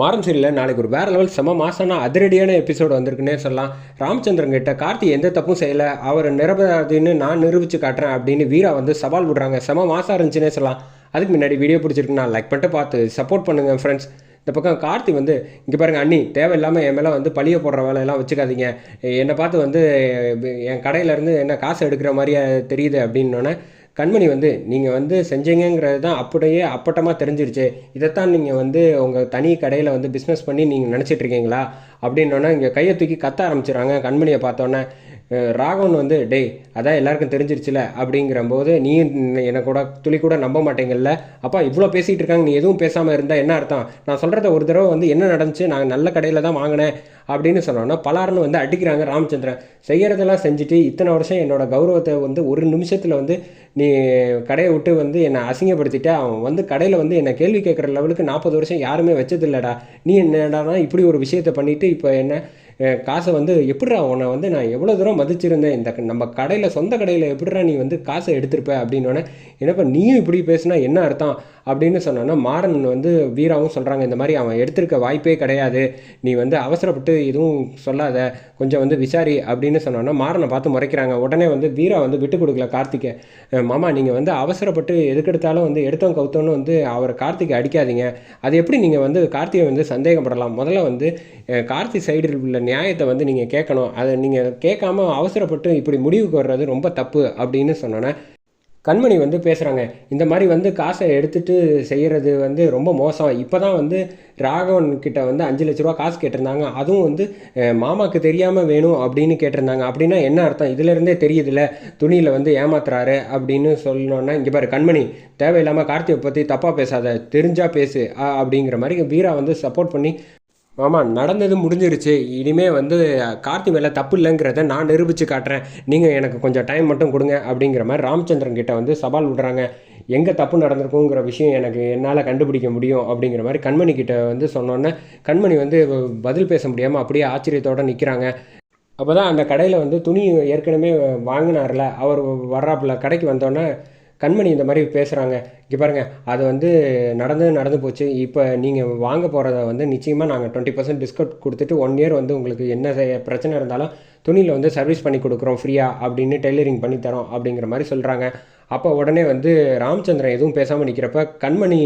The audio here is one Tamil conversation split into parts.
மாறும் சீரியலில் நாளைக்கு ஒரு வேறு லெவல் செம மாசான அதிரடியான எபிசோடு வந்திருக்குன்னே சொல்லலாம். ராமச்சந்திரன் கிட்ட கார்த்தி எந்த தப்பும் செய்யலை. அவர் நிரபராதின்னு நான் நிரூபிச்சு காட்டுறேன் அப்படின்னு வீரா வந்து சவால் விடுறாங்க. செம மாசாக இருந்துச்சுன்னே சொல்லலாம். அதுக்கு முன்னாடி வீடியோ பிடிச்சிருக்குன்னா லைக் பண்ணிட்டு பார்த்து சப்போர்ட் பண்ணுங்கள் ஃப்ரெண்ட்ஸ் இந்த பக்கம் கார்த்தி வந்து இங்கே பாருங்க அண்ணி தேவையில்லாமல் என் மேலே வந்து பழிய போடுற வேலையெல்லாம் வச்சுக்காதீங்க. என்னை பார்த்து வந்து என் கடையிலேருந்து என்ன காசு எடுக்கிற மாதிரியே தெரியுது அப்படின்னோடனே கண்மணி வந்து நீங்கள் வந்து செஞ்சீங்கங்கிறது தான் அப்படியே அப்பட்டமாக தெரிஞ்சிருச்சு. இதைத்தான் நீங்கள் வந்து உங்கள் தனி கடையில் வந்து பிஸ்னஸ் பண்ணி நீங்கள் நினச்சிட்ருக்கீங்களா அப்படின்னோடனே இங்கே கையை தூக்கி கத்த ஆரம்பிச்சிடுறாங்க. கண்மணியை பார்த்தோன்னே ராகவன் வந்து டேய் அதான் எல்லாருக்கும் தெரிஞ்சிருச்சுல அப்படிங்கிறம்போது நீ என்னை கூட துளி கூட நம்ப மாட்டேங்கல்ல. அப்பா இவ்வளோ பேசிகிட்டு இருக்காங்க. நீ எதுவும் பேசாமல் இருந்தால் என்ன அர்த்தம்? நான் சொல்கிறத ஒரு தடவை வந்து என்ன நடந்துச்சு? நான் நல்ல கடையில் தான் வாங்கினேன். அப்படின்னு சொன்னோன்னா பலாருன்னு வந்து அடிக்கிறாங்க ராமச்சந்திரன். செய்கிறதெல்லாம் செஞ்சுட்டு இத்தனை வருஷம் என்னோட கௌரவத்தை வந்து ஒரு நிமிஷத்தில் வந்து நீ கடையை விட்டு வந்து என்னை அசிங்கப்படுத்திட்டு. அவன் வந்து கடையில் வந்து என்னை கேள்வி கேட்குற லெவலுக்கு நாற்பது வருஷம் யாருமே வச்சதில்லடா. நீ என்னடானா இப்படி ஒரு விஷயத்தை பண்ணிவிட்டு இப்போ என்ன காசை வந்து எப்படிடா உன்னை வந்து நான் எவ்வளோ தூரம் மதிச்சிருந்தேன்? இந்த க- நம்ம கடையில் சொந்த கடையில் எப்படிடா நீ வந்து காசை எடுத்திருப்ப? அப்படின்னோடனே என்னப்பா நீயும் இப்படி பேசுனா என்ன அர்த்தம்? அப்படின்னு சொன்னோன்னா மாறன் வந்து வீராவும் சொல்கிறாங்க இந்த மாதிரி அவன் எடுத்திருக்க வாய்ப்பே கிடையாது. நீ வந்து அவசரப்பட்டு எதுவும் சொல்லாத. கொஞ்சம் வந்து விசாரி அப்படின்னு சொன்னோன்னா மாறனை பார்த்து முறைக்கிறாங்க. உடனே வந்து வீரா வந்து விட்டு கொடுக்கல கார்த்திகை மாமா நீங்கள் வந்து அவசரப்பட்டு எதுக்கெடுத்தாலும் வந்து எடுத்தோம் கவுத்தோன்னு வந்து அவரை கார்த்திகை அடிக்காதீங்க. அது எப்படி நீங்கள் வந்து கார்த்திகை வந்து சந்தேகப்படலாம்? முதல்ல வந்து கார்த்தி சைடில் உள்ள நியாயத்தை வந்து நீங்கள் கேட்கணும். அதை நீங்கள் கேட்காம அவசரப்பட்டு இப்படி முடிவுக்கு வர்றது ரொம்ப தப்பு அப்படின்னு சொன்னோன்னே கண்மணி வந்து பேசுகிறாங்க இந்த மாதிரி வந்து காசை எடுத்துகிட்டு செய்கிறது வந்து ரொம்ப மோசம். இப்போ தான் வந்து ராகவன் கிட்ட வந்து அஞ்சு லட்ச ரூபா காசு கேட்டிருந்தாங்க. அதுவும் வந்து மாமாவுக்கு மாமாக்கு தெரியாமல் வேணும் அப்படின்னு கேட்டிருந்தாங்க. அப்படின்னா என்ன அர்த்தம்? இதுலேருந்தே தெரியுதுல்ல. துணியில் வந்து ஏமாத்துறாரு அப்படின்னு சொல்லணுன்னா இங்கே பாரு கண்மணி தேவையில்லாமல் கார்த்தியை பற்றி தப்பாக பேசாத தெரிஞ்சால் பேசு அப்படிங்கிற மாதிரி வீரா வந்து சப்போர்ட் பண்ணி ஆமாம் நடந்தது முடிஞ்சிருச்சு. இனிமேல் வந்து கார்த்தி மேலே தப்பு இல்லைங்கிறத நான் நிரூபித்து காட்டுறேன். நீங்கள் எனக்கு கொஞ்சம் டைம் மட்டும் கொடுங்க அப்படிங்கிற மாதிரி ராமச்சந்திரன் கிட்ட வந்து சவால் விடுறாங்க. எங்கே தப்பு நடந்திருக்குங்கிற விஷயம் எனக்கு என்னால் கண்டுபிடிக்க முடியும் அப்படிங்கிற மாதிரி கண்மணி கிட்ட வந்து சொன்னோன்னே கண்மணி வந்து பதில் பேச முடியாமல் அப்படியே ஆச்சரியத்தோடு நிற்கிறாங்க அப்போ தான் அந்த கடையில் வந்து துணி ஏற்கனவே வாங்கினார்ல. அவர் வர்றாப்புல கடைக்கு வந்தோடனே கண்மணி இந்த மாதிரி பேசுகிறாங்க இங்கே பாருங்கள் அது வந்து நடந்து நடந்து போச்சு. இப்போ நீங்கள் வாங்க போகிறத வந்து நிச்சயமாக நாங்கள் டுவெண்ட்டி பர்சன்ட் டிஸ்கவுண்ட் கொடுத்துட்டு ஒன் இயர் வந்து உங்களுக்கு என்ன செய்ய பிரச்சனை இருந்தாலும் துணியில் வந்து சர்வீஸ் பண்ணி கொடுக்குறோம் ஃப்ரீயாக அப்படின்னு டெய்லரிங் பண்ணி தரோம் அப்படிங்கிற மாதிரி சொல்கிறாங்க அப்போ உடனே வந்து ராமச்சந்திரன் எதுவும் பேசாமல் நிற்கிறப்ப கண்மணி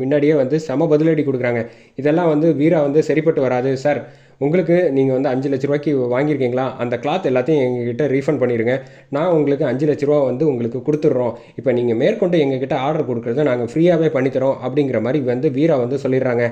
முன்னாடியே வந்து சம பதிலடி கொடுக்குறாங்க. இதெல்லாம் வந்து வீரா வந்து சரிப்பட்டு வராது சார். உங்களுக்கு நீங்கள் வந்து அஞ்சு லட்ச ரூபாய்க்கு வாங்கியிருக்கீங்களா? அந்த கிளாத் எல்லாத்தையும் எங்ககிட்ட ரீஃபண்ட் பண்ணிடுங்க நான் உங்களுக்கு அஞ்சு லட்ச ரூபா வந்து உங்களுக்கு கொடுத்துட்றோம். இப்போ நீங்கள் மேற்கொண்டு எங்ககிட்ட ஆர்டர் கொடுக்குறத நாங்கள் ஃப்ரீயாகவே பண்ணித்தரோம் அப்படிங்கிற மாதிரி வந்து வீரா வந்து சொல்லிடுறாங்க.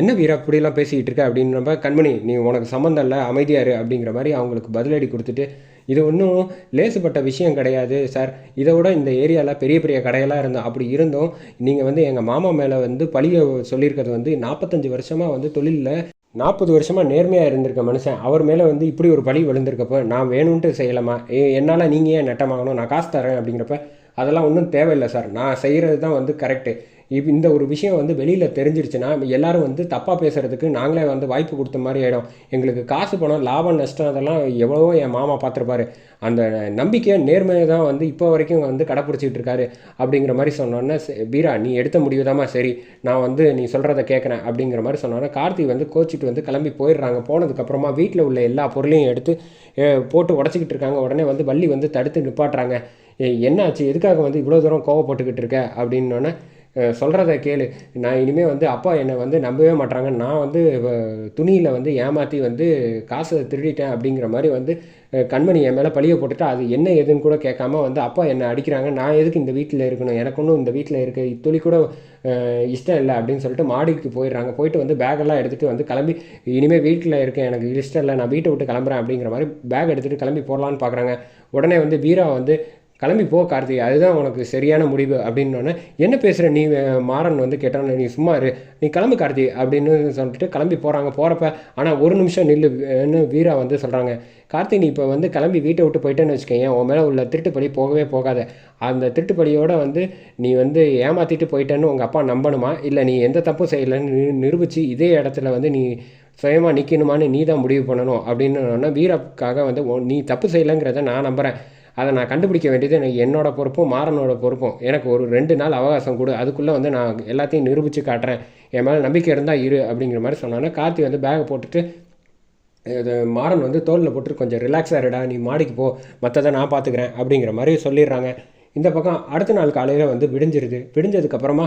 என்ன வீரா இப்படிலாம் பேசிக்கிட்டு இருக்க அப்படின்றப்ப கண்மணி நீ உனக்கு சம்மந்தம் இல்லை அமைதியாரு அப்படிங்கிற மாதிரி அவங்களுக்கு பதிலடி கொடுத்துட்டு இது ஒன்றும் லேசுப்பட்ட விஷயம் கிடையாது சார் இதை விட இந்த ஏரியாவில் பெரிய பெரிய கடையெல்லாம் இருந்தோம் அப்படி இருந்தும் நீங்கள் வந்து எங்கள் மாமா மேலே வந்து பழிய சொல்லியிருக்கிறது வந்து நாற்பத்தஞ்சு வருஷமாக வந்து தொழிலில் நாற்பது வருஷமாக நேர்மையாக இருந்திருக்க மனுஷன். அவர் மேலே வந்து இப்படி ஒரு பழி விழுந்திருக்கப்போ நான் வேணும்ன்ட்டு செய்யலாமா? ஏ என்னால் நீங்கள் ஏன் நட்டமாகணும்? நான் காசு தரேன் அப்படிங்கிறப்ப அதெல்லாம் ஒன்றும் தேவையில்லை சார். நான் செய்கிறது தான் வந்து கரெக்டு இப்போ இந்த ஒரு விஷயம் வந்து வெளியில் தெரிஞ்சிருச்சுன்னா எல்லாரும் வந்து தப்பாக பேசுகிறதுக்கு நாங்களே வந்து வாய்ப்பு கொடுத்த மாதிரி ஆகிடும் எங்களுக்கு காசு பணம் லாபம் நஷ்டம் அதெல்லாம் எவ்வளவோ என் மாமா பார்த்துருப்பாரு. அந்த நம்பிக்கை நேர்மையை தான் வந்து இப்போ வரைக்கும் வந்து கடைப்பிடிச்சிட்டு இருக்காரு. அப்படிங்கிற மாதிரி சொன்னோன்னே பீரா வீரா நீ எடுத்த முடிவு சரி. நான் வந்து நீ சொல்கிறத கேட்குறேன் அப்படிங்கிற மாதிரி சொன்னோன்னே கார்த்தி வந்து கோச்சிட்டு வந்து கிளம்பி போயிடுறாங்க. போனதுக்கப்புறமா வீட்டில் உள்ள எல்லா பொருளையும் எடுத்து போட்டு உடச்சிக்கிட்டு இருக்காங்க. உடனே வந்து வள்ளி வந்து தடுத்து நிப்பாட்டுறாங்க. என்னாச்சு? எதுக்காக வந்து இவ்வளோ தூரம் கோவப்பட்டுக்கிட்டு இருக்க? அப்படின்னோடனே சொல்கிறத கேளு. நான் இனிமேல் வந்து அப்பா என்னை வந்து நம்பவே மாட்றாங்க. நான் வந்து துணியில் வந்து ஏமாற்றி வந்து காசை திருடிட்டேன் அப்படிங்கிற மாதிரி வந்து கண்மணி என் மேலே பழிய போட்டுட்டு அது என்ன ஏதுன்னு கூட கேட்காம வந்து அப்பா என்னை அடிக்கிறாங்க. நான் எதுக்கு இந்த வீட்டில் இருக்கணும்? எனக்கு ஒன்றும் இந்த வீட்டில் இருக்க. துளி கூட இஷ்டம் இல்லை அப்படின்னு சொல்லிட்டு மாடிக்கு போயிடுறாங்க. போயிட்டு வந்து பேக்கெல்லாம் எடுத்துகிட்டு வந்து கிளம்பி இனிமேல் வீட்டில் இருக்கேன் எனக்கு இஷ்டம் இல்லை. நான் வீட்டை விட்டு கிளம்புறேன் அப்படிங்கிற மாதிரி பேக் எடுத்துகிட்டு கிளம்பி போடலான்னு பார்க்குறாங்க உடனே வந்து வீரா வந்து கிளம்பி போ கார்த்தி அதுதான் உனக்கு சரியான முடிவு அப்படின்னோடனே என்ன பேசுகிற நீ மாறன் வந்து கேட்டான நீ சும்மா இரு. நீ கிளம்பு கார்த்தி அப்படின்னு சொல்லிட்டு கிளம்பி போகிறாங்க போகிறப்ப ஆனால் ஒரு நிமிஷம் நில்லுன்னு வீரா வந்து சொல்கிறாங்க கார்த்தி நீ இப்போ வந்து கிளம்பி வீட்டை விட்டு போயிட்டேன்னு வச்சுக்கோங்க உன் மேலே உள்ள திருட்டுப்படி போகவே போகாத. அந்த திருட்டுப்படியோட வந்து நீ வந்து ஏமாற்றிட்டு போயிட்டேன்னு உங்கள் அப்பா நம்பணுமா? இல்லை நீ எந்த தப்பும் செய்யலைன்னு நிரூபித்து இதே இடத்துல வந்து நீ சுயமாக நிற்கணுமான்னு நீ தான் முடிவு பண்ணணும். அப்படின்னு வீராக்காக வந்து நீ தப்பு செய்யலைங்கிறத நான் நம்புகிறேன் அதை நான் கண்டுபிடிக்க வேண்டியது எனக்கு என்னோட பொறுப்பும் மாறனோட பொறுப்பும். எனக்கு ஒரு ரெண்டு நாள் அவகாசம் கொடு. அதுக்குள்ளே வந்து நான் எல்லாத்தையும் நிரூபித்து காட்டுறேன். என் மேலே நம்பிக்கை இருந்தால் இரு அப்படிங்கிற மாதிரி சொன்னானே கார்த்தி வந்து பேகை போட்டுட்டு இது மாறன் வந்து தோலில் போட்டு கொஞ்சம் ரிலாக்ஸாக இருடா நீ மாடிக்கு போ. மற்றதை நான் பார்த்துக்கிறேன் அப்படிங்கிற மாதிரி சொல்லிடுறாங்க. இந்த பக்கம் அடுத்த நாள் காலையில் வந்து விடிஞ்சிருது. விடிஞ்சதுக்கப்புறமா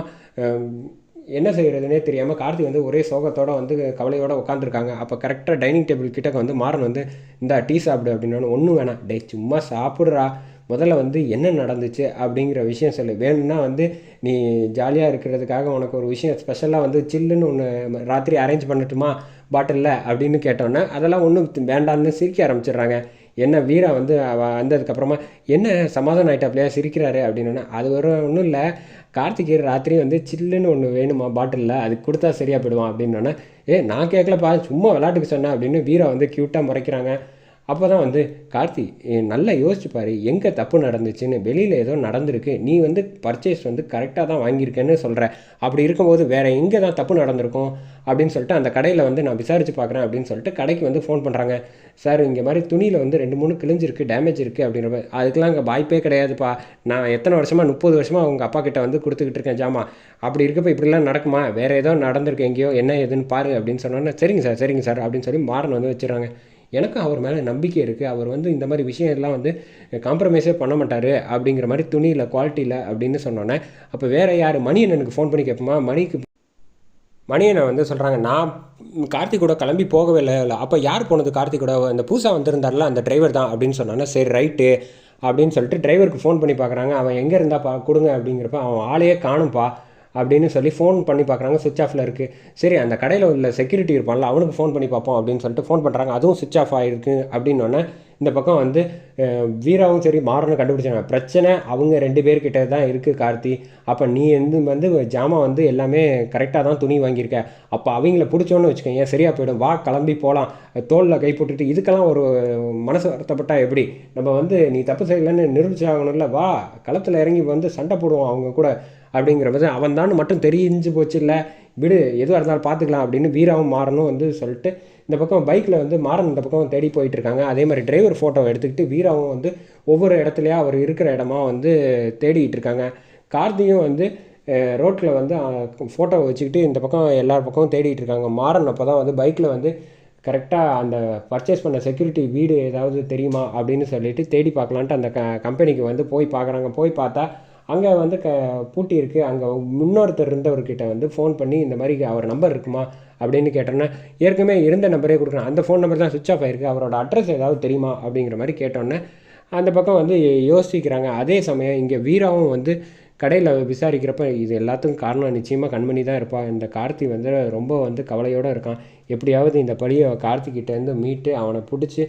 என்ன செய்கிறதுனே தெரியாமல் கார்த்தி வந்து ஒரே சோகத்தோடு வந்து கவலையோடு உட்காந்துருக்காங்க அப்போ கரெக்டாக டைனிங் டேபிள் கிட்டக்க வந்து மாறன் வந்து இந்த டீ சாப்பிடு அப்படின்னா ஒன்றும் வேணாம். டே சும்மா சாப்பிட்றா. முதல்ல வந்து என்ன நடந்துச்சு? அப்படிங்கிற விஷயம் சொல்லு. வேணும்னா வந்து நீ ஜாலியாக இருக்கிறதுக்காக உனக்கு ஒரு விஷயம் ஸ்பெஷலாக வந்து சில்லுன்னு ஒன்று ராத்திரி அரேஞ்ச் பண்ணட்டுமா? பாட்டிலில் அப்படின்னு கேட்டோன்னே அதெல்லாம் ஒன்றும் வேண்டான்னு சிரிக்க ஆரம்பிச்சிடுறாங்க. என்ன வீரா வந்து வந்ததுக்கப்புறமா என்ன சமாதானம் ஆகிட்டாப்லையா சிரிக்கிறாரு அப்படின்னு அது ஒரு ஒன்றும் இல்லை. கார்த்திகேயர் ராத்திரி வந்து சில்லுன்னு ஒன்று வேணுமா பாட்டிலில்? அது கொடுத்தா சரியாக போயிடுவான் அப்படின்னோடனே ஏ நான் கேட்கலப்பா சும்மா விளாட்டுக்கு சொன்னேன் அப்படின்னு வீரா வந்து க்யூட்டாக முறைக்கிறாங்க. அப்போ தான் வந்து கார்த்தி நல்லா யோசிச்சுப்பார் எங்கே தப்பு நடந்துச்சுன்னு வெளியில் ஏதோ நடந்திருக்கு நீ வந்து பர்ச்சேஸ் வந்து கரெக்டாக தான் வாங்கியிருக்கேன்னு சொல்கிற அப்படி இருக்கும்போது வேறு எங்கே தான் தப்பு நடந்திருக்கும்? அப்படின்னு சொல்லிட்டு அந்த கடையில் வந்து நான் விசாரித்து பார்க்குறேன் அப்படின்னு சொல்லிட்டு கடைக்கு வந்து ஃபோன் பண்ணுறாங்க சார் இங்கே மாதிரி துணியில் வந்து ரெண்டு மூணு கிழிஞ்சிருக்கு டேமேஜ் இருக்குது அப்படின்ற அதுக்கெலாம் அங்கே வாய்ப்பே கிடையாதுப்பா. நான் எத்தனை வருஷமாக முப்பது வருஷமாக அவங்க அப்பா கிட்ட வந்து கொடுத்துக்கிட்டு இருக்கேன் ஜாமா. அப்படி இருக்கப்போ இப்படிலாம் நடக்குமா? வேறு ஏதோ நடந்திருக்கு எங்கேயோ என்ன ஏதுன்னு பாரு அப்படின்னு சொன்னோன்னே சரிங்க சார் சரிங்க சார் அப்படின்னு சொல்லி மாறன் வந்து வச்சுறாங்க எனக்கும் அவர் மேலே நம்பிக்கை இருக்குது அவர் வந்து இந்த மாதிரி விஷயம் எல்லாம் வந்து காம்ப்ரமைஸே பண்ண மாட்டார் அப்படிங்கிற மாதிரி துணியில் குவாலிட்டியில் அப்படின்னு சொன்னோன்னே அப்போ வேறு யார்? மணியன் எனக்கு ஃபோன் பண்ணி கேட்போமா? மணிக்கு மணியனை வந்து சொல்கிறாங்க நான் கார்த்திக் கூட கிளம்பி போகவே இல்லை. இல்லை அப்போ யார் போனது கார்த்திக் கூட? அந்த பூசா வந்திருந்தார்ல அந்த டிரைவர் தான். அப்படின்னு சொன்னோன்னா சரி ரைட்டு அப்படின்னு சொல்லிட்டு டிரைவருக்கு ஃபோன் பண்ணி பார்க்குறாங்க அவன் எங்கே இருந்தாப்பா கொடுங்க. அப்படிங்கிறப்ப அவன் ஆளையே காணும்ப்பா அப்படின்னு சொல்லி ஃபோன் பண்ணி பார்க்குறாங்க சுவிச் ஆஃபில் இருக்குது சரி அந்த கடையில் உள்ள செக்யூரிட்டி இருப்பான்ல அவனுக்கு ஃபோன் பண்ணி பார்ப்போம் அப்படின்னு சொல்லிட்டு ஃபோன் பண்ணுறாங்க அதுவும் சுவிச் ஆஃப் ஆகிருக்கு அப்படின்னோடனே இந்த பக்கம் வந்து வீராவும் சரி மாறனும் கண்டுபிடிச்சாங்க. பிரச்சனை அவங்க ரெண்டு பேர்கிட்ட தான் இருக்குது கார்த்தி. அப்போ நீ வந்து வந்து ஜாமான் வந்து எல்லாமே கரெக்டாக தான் துணி வாங்கியிருக்க. அப்போ அவங்கள பிடிச்சோன்னு வச்சுக்கோங்க சரியாக போயிடும். வா கிளம்பி போகலாம் தோளில் கை போட்டுட்டு இதுக்கெல்லாம் ஒரு மனசு வருத்தப்பட்டா எப்படி? நம்ம வந்து நீ தப்பு செய்யலைன்னு நிரூபிச்சாகணும்ல. வா களத்தில் இறங்கி வந்து சண்டை போடுவோம் அவங்க கூட அப்படிங்கிறப்ப அவன் தான் மட்டும் தெரிஞ்சு போச்சு இல்லை. விடு எதுவாக இருந்தாலும் பார்த்துக்கலாம் அப்படின்னு வீராவும் மாறனும் வந்து சொல்லிட்டு இந்த பக்கம் பைக்கில் வந்து மாறன் இந்த பக்கம் தேடி போயிட்டுருக்காங்க அதே மாதிரி டிரைவர் ஃபோட்டோவை எடுத்துக்கிட்டு வீராவும் வந்து ஒவ்வொரு இடத்துலையா அவர் இருக்கிற இடமா வந்து தேடிக்கிட்டு இருக்காங்க. கார்த்தியும் வந்து ரோட்டில் வந்து ஃபோட்டோவை வச்சுக்கிட்டு இந்த பக்கம் எல்லா பக்கமும் தேடிட்டு இருக்காங்க. மாறன் அப்போ தான் வந்து பைக்கில் வந்து கரெக்டாக அந்த பர்ச்சேஸ் பண்ண செக்யூரிட்டி வீடு ஏதாவது தெரியுமா அப்படின்னு சொல்லிட்டு தேடி பார்க்கலான்ட்டு அந்த க கம்பெனிக்கு வந்து போய் பார்க்குறாங்க போய் பார்த்தா அங்கே வந்து க பூட்டி இருக்குது அங்கே முன்னொருத்தர் இருந்தவர்கிட்ட வந்து ஃபோன் பண்ணி இந்த மாதிரி அவர் நம்பர் இருக்குமா? அப்படின்னு கேட்டோன்னே ஏற்கனவே இருந்த நம்பரே கொடுக்குறேன் அந்த ஃபோன் நம்பர் தான் சுவிச் ஆஃப் ஆயிருக்கு. அவரோட அட்ரஸ் ஏதாவது தெரியுமா? அப்படிங்கிற மாதிரி கேட்டோன்னே அந்த பக்கம் வந்து யோசிக்கிறாங்க. அதே சமயம் இங்கே வீராவும் வந்து கடையில் விசாரிக்கிறப்ப இது எல்லாத்துக்கும் காரணம் நிச்சயமாக கண்மணி தான் இருப்பாள் இந்த கார்த்தி வந்து ரொம்ப வந்து கவலையோடு இருக்கான். எப்படியாவது இந்த பழியை கார்த்திகிட்டேருந்து மீட்டு அவனை பிடிச்சி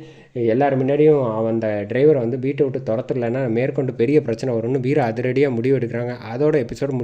எல்லார் முன்னாடியும் அவன் அந்த டிரைவரை வந்து வீட்டை விட்டு துரத்துலன்னா மேற்கொண்டு பெரிய பிரச்சனை வரும்னு வீர அதிரடியாக முடிவு எடுக்கிறாங்க அதோட எபிசோடு